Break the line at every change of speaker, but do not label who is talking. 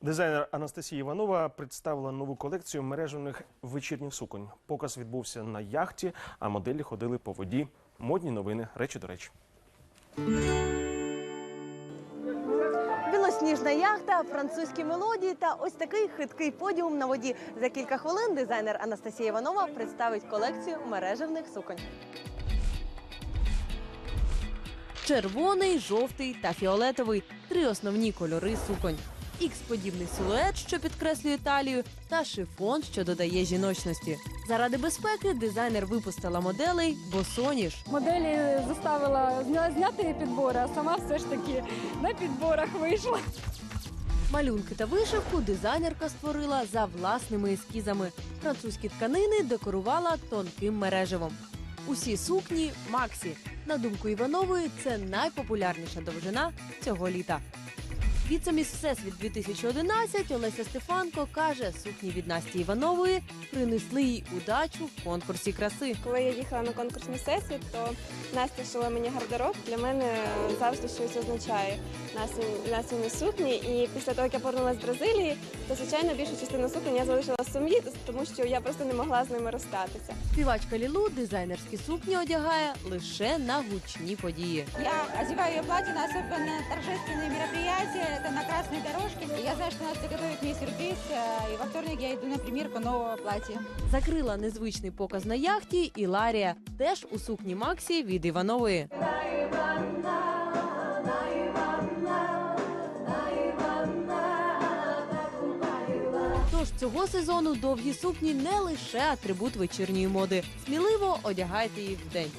Дизайнер Анастасія Іванова представила нову колекцію мережених вечірніх суконь. Показ відбувся на яхті, а моделі ходили по воді. Модні новини, речі до речі.
Білосніжна яхта, французькі мелодії та ось такий хиткий подіум на воді. За кілька хвилин дизайнер Анастасія Іванова представить колекцію мережевних суконь. Червоний, жовтий та фіолетовий три основні кольори суконь. Ікс-подібний силует, що підкреслює талію, та шифон, що додає жіночності. Заради безпеки дизайнер випустила моделей босоніж.
Моделі заставила зня- зняти підбори, а сама все ж таки на підборах вийшла.
Малюнки та вишивку дизайнерка створила за власними ескізами. Французькі тканини декорувала тонким мереживом. Усі сукні Максі. На думку Іванової, це найпопулярніша довжина цього літа. Віцеміс Всесвіт 2011 Олеся Стефанко каже, сукні від Насті Іванової принесли їй удачу в конкурсі краси.
Коли я їхала на конкурсний всесвіт, то Настя шила мені гардероб. Для мене завжди щось означає Настя- Настіні сукні. І після того, як я повернулася з Бразилії, то звичайно більшу частину суконь я залишила в сум'ї, тому що я просто не могла з ними розстатися.
Співачка Лілу дизайнерські сукні одягає лише на гучні події.
Я одеваю ее платье на особенно торжественные мероприятия, это на красной дорожке. Я знаю, что Настя готовит мне сюрприз, э, и во вторник я иду на примерку нового платья.
Закрила незвичний показ на яхті і Ларія, теж у сукні Максі від Іванової. Тож цього сезону довгі сукні не лише атрибут вечірньої моди. Сміливо одягайте їх вдень.